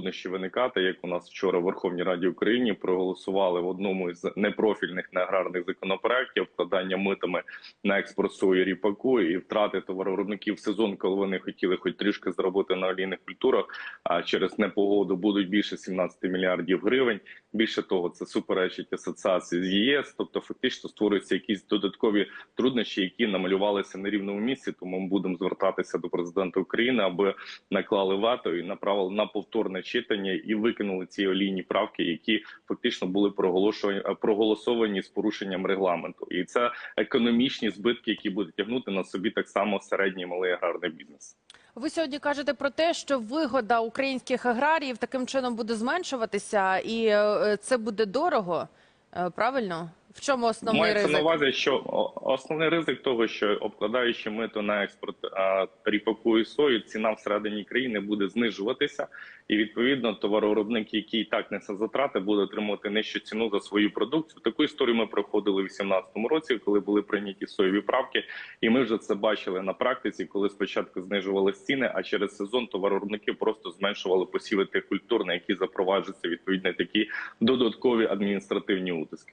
труднощі виникати, як у нас вчора в Верховній Раді України проголосували в одному із непрофільних неаграрних законопроєктів вкладання митами на експорт сої ріпаку і втрати товаровиробників в сезон, коли вони хотіли хоч трішки заробити на олійних культурах. А через непогоду будуть більше 17 мільярдів гривень. Більше того, це суперечить асоціації з ЄС, тобто фактично створюються якісь додаткові труднощі, які намалювалися на рівному місці. Тому ми будемо звертатися до президента України, аби наклали вето і направили на повторне читання і викинули ці олійні правки, які фактично були проголошені проголосовані з порушенням регламенту. І це економічні збитки, які будуть тягнути на собі так само середній малий аграрний бізнес. Ви сьогодні кажете про те, що вигода українських аграріїв таким чином буде зменшуватися, і е, це буде дорого. Е, Правильно? В чому основний Мається ризик? на увазі, що основний ризик того, що обкладаючи мито на експорт ріпаку і сою, ціна всередині країни буде знижуватися, і відповідно товаровиробник, який і так несе затрати, буде отримувати нижчу ціну за свою продукцію. Таку історію ми проходили в 2018 році, коли були прийняті соєві правки, і ми вже це бачили на практиці, коли спочатку знижували ціни, а через сезон товаровиробники просто зменшували посіви тих культур, на які запроваджуються відповідно такі додаткові адміністративні утиски.